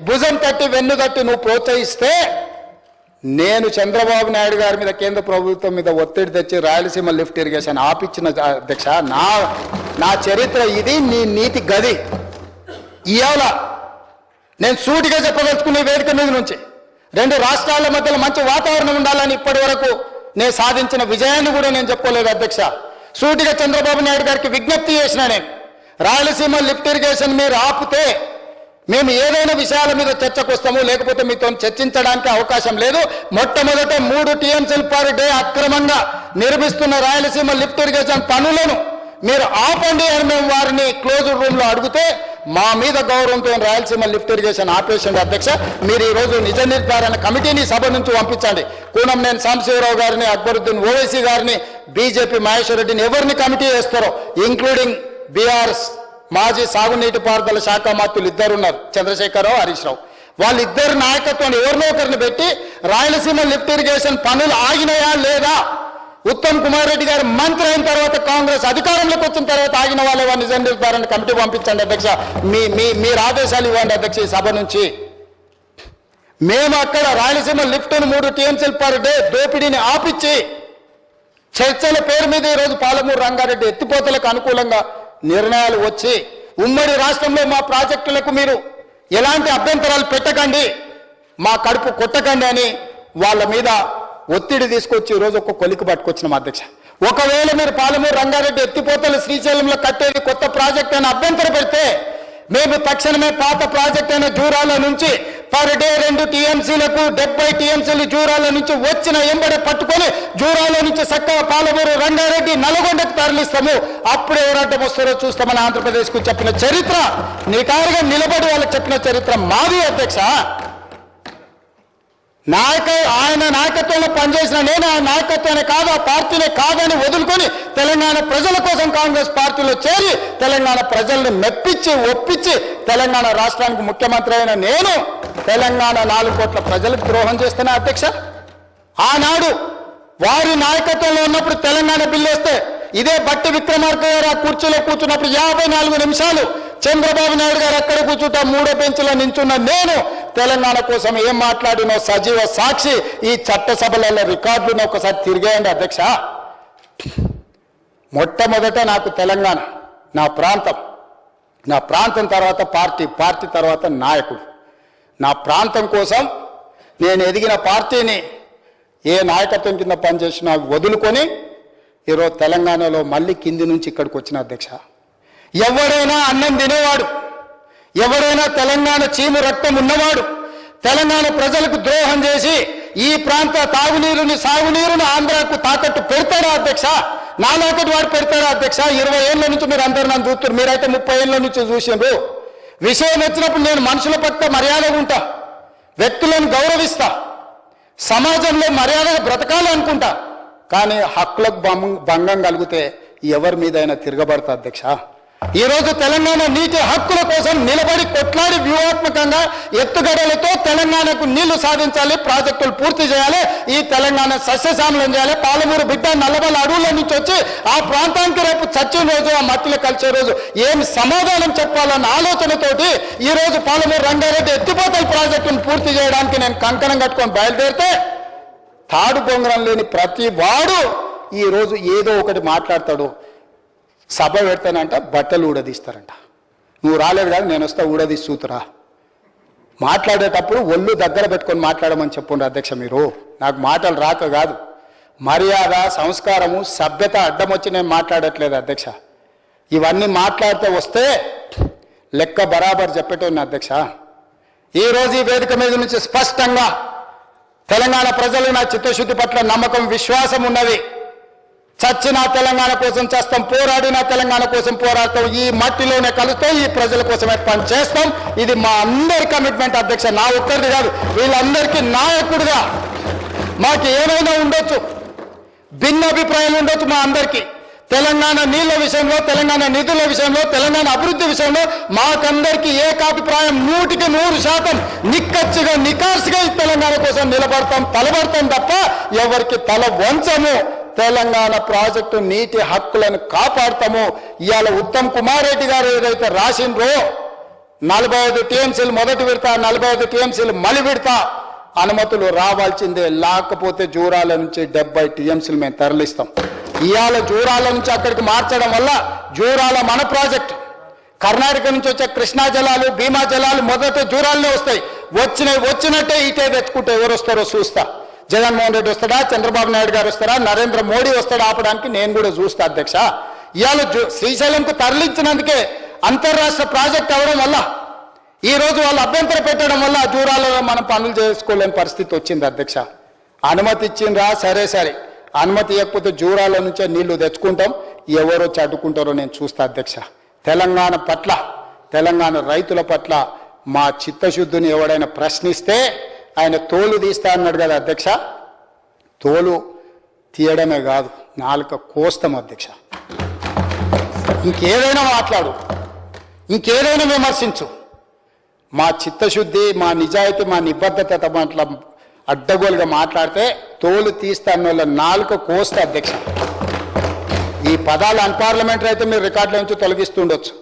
భుజం తట్టి వెన్నుగట్టి నువ్వు ప్రోత్సహిస్తే నేను చంద్రబాబు నాయుడు గారి మీద కేంద్ర ప్రభుత్వం మీద ఒత్తిడి తెచ్చి రాయలసీమ లిఫ్ట్ ఇరిగేషన్ ఆపిచ్చిన అధ్యక్ష నా నా చరిత్ర ఇది నీ నీతి గది. ఇవాళ నేను సూటిగా చెప్పదలుచుకునే వేదిక మీద నుంచి రెండు రాష్ట్రాల మధ్యలో మంచి వాతావరణం ఉండాలని ఇప్పటి వరకు నేను సాధించిన విజయాన్ని కూడా నేను చెప్పుకోలేదు అధ్యక్ష. సూటిగా చంద్రబాబు నాయుడు గారికి విజ్ఞప్తి చేసిన నేను రాయలసీమ లిఫ్ట్ ఇరిగేషన్ మీరు ఆపితే మేము ఏదైనా విషయాల మీద చర్చకు వస్తాము లేకపోతే మీతో చర్చించడానికి అవకాశం లేదు. మొట్టమొదట మూడు టీఎంసీలు పర్ డే అక్రమంగా నిర్మిస్తున్న రాయలసీమ లిఫ్ట్ ఇరిగేషన్ పనులను మీరు ఆపండి అని మేము వారిని క్లోజ్ రూమ్లో అడిగితే మా మీద గౌరవంతో రాయలసీమ లిఫ్ట్ ఇరిగేషన్ ఆపేషన్ అధ్యక్ష మీరు ఈ రోజు నిజ నిర్ధారణ కమిటీని సభ నుంచి పంపించండి. కూనంనేని సాంబశివరావు గారిని అక్బరుద్దీన్ ఓవైసీ గారిని బీజేపీ మహేశ్వర్ రెడ్డిని ఎవరిని కమిటీ చేస్తారో ఇంక్లూడింగ్ బీఆర్ మాజీ సాగునీటి పారుదల శాఖ మంత్రులు ఇద్దరు ఉన్నారు చంద్రశేఖరరావు హరీష్ రావు. వాళ్ళిద్దరు నాయకత్వం ఎవరినో ఒకరిని పెట్టి రాయలసీమ లిఫ్ట్ ఇరిగేషన్ పనులు ఆగినాయా లేదా? ఉత్తమ్ కుమార్ రెడ్డి గారు మంత్రి అయిన తర్వాత కాంగ్రెస్ అధికారంలోకి వచ్చిన తర్వాత ఆగిన వాళ్ళు వారిని నిజం నిలుపుతారని కమిటీ పంపించండి అధ్యక్ష. మీ మీ మీరు ఆదేశాలు ఇవ్వండి అధ్యక్ష ఈ సభ నుంచి. మేము అక్కడ రాయలసీమ లిఫ్ట్ను మూడు టీఎంసీలు పర్ డే దోపిడీని ఆపిచ్చి చర్చల పేరు మీద ఈరోజు పాలమూరు రంగారెడ్డి ఎత్తిపోతలకు అనుకూలంగా నిర్ణయాలు వచ్చి ఉమ్మడి రాష్ట్రంలో మా ప్రాజెక్టులకు మీరు ఎలాంటి అభ్యంతరాలు పెట్టకండి మా కడుపు కొట్టకండి అని వాళ్ళ మీద ఒత్తిడి తీసుకొచ్చి ఈరోజు ఒక కొలికి పట్టుకొచ్చిన అధ్యక్ష. ఒకవేళ మీరు పాలమూరు రంగారెడ్డి ఎత్తిపోతలు శ్రీశైలంలో కట్టేది కొత్త ప్రాజెక్ట్ అని అభ్యంతర పెడితే మేము తక్షణమే పాత ప్రాజెక్ట్ అయిన జూరాల నుంచి పర్ డే రెండు టీఎంసీలకు డెబ్బై టీఎంసీలు జూరాల నుంచి వచ్చిన ఎంబడి పట్టుకొని జూరాల నుంచి చక్కగా పాలమూరు రంగారెడ్డి నల్గొండకు తరలిస్తాము. అప్పుడు ఎవరడ్డం వస్తారో చూస్తామని ఆంధ్రప్రదేశ్కు చెప్పిన చరిత్ర. నికారుగా నిలబడి వాళ్ళకి చెప్పిన చరిత్ర మాది అధ్యక్ష. నాయక ఆయన నాయకత్వంలో పనిచేసిన నేను ఆయన నాయకత్వాన్ని కాదు ఆ పార్టీనే కాదని వదులుకొని తెలంగాణ ప్రజల కోసం కాంగ్రెస్ పార్టీలో చేరి తెలంగాణ ప్రజల్ని మెప్పించి ఒప్పించి తెలంగాణ రాష్ట్రానికి ముఖ్యమంత్రి అయిన నేను తెలంగాణ నాలుగు కోట్ల ప్రజలకు ద్రోహం చేస్తున్నా అధ్యక్ష. ఆనాడు వారి నాయకత్వంలో ఉన్నప్పుడు తెలంగాణ బిల్లు వస్తే ఇదే బట్టి విక్రమార్క గారు ఆ కుర్చీలో కూర్చున్నప్పుడు యాభై నాలుగు నిమిషాలు చంద్రబాబు నాయుడు గారు అక్కడ కూర్చుంటా మూడో బెంచ్లో నించున్న నేను తెలంగాణ కోసం ఏం మాట్లాడినో సజీవ సాక్షి ఈ చట్టసభలలో రికార్డులను ఒకసారి తిరిగేయండి అధ్యక్ష. మొట్టమొదట నాకు తెలంగాణ నా ప్రాంతం నా ప్రాంతం తర్వాత పార్టీ పార్టీ తర్వాత నాయకుడు. నా ప్రాంతం కోసం నేను ఎదిగిన పార్టీని ఏ నాయకత్వం కింద పనిచేసినా వదులుకొని ఈరోజు తెలంగాణలో మళ్ళీ కింది నుంచి ఇక్కడికి వచ్చిన అధ్యక్ష. ఎవరైనా అన్నం తినేవాడు ఎవరైనా తెలంగాణ చీము రక్తం ఉన్నవాడు తెలంగాణ ప్రజలకు ద్రోహం చేసి ఈ ప్రాంత తాగునీరుని సాగునీరుని ఆంధ్రాకు తాకట్టు పెడతాడా అధ్యక్ష? నాలాకటి వాడు పెడతాడా అధ్యక్ష? ఇరవై ఏళ్ళ నుంచి మీరు అందరు నన్ను చూస్తున్నారు. మీరైతే ముప్పై ఏళ్ళ నుంచి చూసిండ్రు విషయం వచ్చినప్పుడు నేను మనుషుల పట్ల మర్యాదగా ఉంటా. వ్యక్తులను గౌరవిస్తా. సమాజంలో మర్యాదగా బ్రతకాలనుకుంటా కానీ హక్కులకు భంగం కలిగితే ఎవరి మీదైనా తిరగబడతా అధ్యక్ష? ఈ రోజు తెలంగాణ నీటి హక్కుల కోసం నిలబడి కొట్లాడి వ్యూహాత్మకంగా ఎత్తుగడలతో తెలంగాణకు నీళ్ళు సాధించాలి ప్రాజెక్టులు పూర్తి చేయాలి ఈ తెలంగాణ సస్యశామలం చేయాలి. పాలమూరు బిడ్డ నల్లబల్ల అడవుల నుంచి వచ్చి ఆ ప్రాంతానికి రేపు చచ్చిన రోజు ఆ మట్టిలో కలిసే రోజు ఏం సమాధానం చెప్పాలన్న ఆలోచనతోటి ఈరోజు పాలమూరు రంగారెడ్డి ఎత్తిపోతల ప్రాజెక్టును పూర్తి చేయడానికి నేను కంకణం కట్టుకొని బయలుదేరితే తాడు బొంగరం లేని ప్రతి వాడు ఈ రోజు ఏదో ఒకటి మాట్లాడతాడు. సభ పెడతానంట బట్టలు ఊడదీస్తారంట. నువ్వు రాలేదు కానీ నేను వస్తా ఊడదీసి చూతురా మాట్లాడేటప్పుడు ఒళ్ళు దగ్గర పెట్టుకొని మాట్లాడమని చెప్పండి అధ్యక్ష మీరు. నాకు మాటలు రాక కాదు. మర్యాద సంస్కారము సభ్యత అడ్డం వచ్చి నేను మాట్లాడట్లేదు అధ్యక్ష. ఇవన్నీ మాట్లాడితే వస్తే లెక్క బరాబర్ చెప్పేటోని అధ్యక్ష. ఈ రోజు ఈ వేదిక మీద నుంచి స్పష్టంగా తెలంగాణ ప్రజలు నా చిత్తశుద్ధి పట్ల నమ్మకం విశ్వాసం ఉన్నది. చచ్చిన తెలంగాణ కోసం చేస్తాం పోరాడిన తెలంగాణ కోసం పోరాడతాం ఈ మట్టిలోనే కలుస్తాం ఈ ప్రజల కోసమే పని చేస్తాం ఇది మా అందరి కమిట్మెంట్ అధ్యక్ష నా ఒక్కరిది కాదు వీళ్ళందరికీ నాయకుడుగా మాకు ఏమైనా ఉండొచ్చు భిన్న అభిప్రాయాలు ఉండొచ్చు మా అందరికీ. తెలంగాణ నీళ్ళ విషయంలో తెలంగాణ నిధుల విషయంలో తెలంగాణ అభివృద్ధి విషయంలో మాకందరికీ ఏకాభిప్రాయం నూటికి నూరు శాతం నిక్కచ్చిగా నికార్సిగా ఈ తెలంగాణ కోసం నిలబడతాం తలబడతాం తప్ప ఎవరికి తల వంచము. తెలంగాణ ప్రాజెక్టు నీటి హక్కులను కాపాడతాము. ఇవాళ ఉత్తమ్ కుమార్ రెడ్డి గారు ఏదైతే రాసిండ్రో నలభై ఐదు టీఎంసీలు మొదటి విడతా నలభై ఐదు టీఎంసీలు మలి విడతా అనుమతులు రావాల్సిందే. లేకపోతే జూరాల నుంచి డెబ్బై టీఎంసీలు మేము తరలిస్తాం. ఇవాళ జూరాల నుంచి అక్కడికి మార్చడం వల్ల జూరాల మన ప్రాజెక్ట్. కర్ణాటక నుంచి వచ్చే కృష్ణా జలాలు భీమా జలాలు మొదట జూరాలనే వస్తాయి. వచ్చినవి వచ్చినట్టే ఇటే తెచ్చుకుంటే ఎవరు వస్తారో చూస్తా. జగన్మోహన్ రెడ్డి వస్తాడా? చంద్రబాబు నాయుడు గారు వస్తారా? నరేంద్ర మోడీ వస్తాడా? ఆపడానికి నేను కూడా చూస్తా అధ్యక్ష. ఇవాళ శ్రీశైలంకు తరలించినందుకే అంతర్రాష్ట్ర ప్రాజెక్ట్ అవడం వల్ల ఈ రోజు వాళ్ళు అభ్యంతరం పెట్టడం వల్ల దూరాలలో జూరాలలో మనం పనులు చేసుకోలేని పరిస్థితి వచ్చింది అధ్యక్ష. అనుమతి ఇచ్చిండ్రా? సరే సరే. అనుమతి ఇవ్వకపోతే జూరాల నుంచే నీళ్ళు తెచ్చుకుంటాం. ఎవరో చడ్డుకుంటారో నేను చూస్తా అధ్యక్ష. తెలంగాణ పట్ల తెలంగాణ రైతుల పట్ల మా చిత్తశుద్ధిని ఎవడైనా ప్రశ్నిస్తే ఆయన తోలు తీస్తా అన్నాడు కదా అధ్యక్ష. తోలు తీయడమే కాదు నాలుక కోస్తాం అధ్యక్ష. ఇంకేదైనా మాట్లాడు ఇంకేదైనా విమర్శించు. మా చిత్తశుద్ధి మా నిజాయితీ మా నిబద్ధత పట్ల అడ్డగోలుగా మాట్లాడితే తోలు తీస్తా అన్నోళ్ళ నాలుక కోస్తా అధ్యక్ష. ఈ పదాలు అన్పార్లమెంటరీ అయితే మీరు రికార్డుల నుంచి తొలగిస్తుండొచ్చు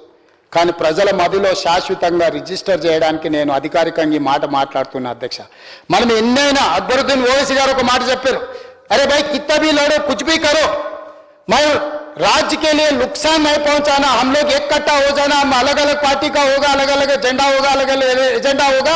కానీ ప్రజల మదిలో శాశ్వతంగా రిజిస్టర్ చేయడానికి నేను అధికారికంగా ఈ మాట మాట్లాడుతున్నా అధ్యక్ష మనం ఎన్నైనా అక్బరుద్దీన్ ఓవైసీ గారు ఒక మాట చెప్పారు అరే भाई कितना भी लड़ो कुछ भी करो मैं राज्य के लिए नुकसान नहीं पहुंचाना हम लोग एक कट्टा हो जाना हम अलग अलग पार्टी का होगा अलग अलग एजेंडा होगा अलग अलग एजेंडा होगा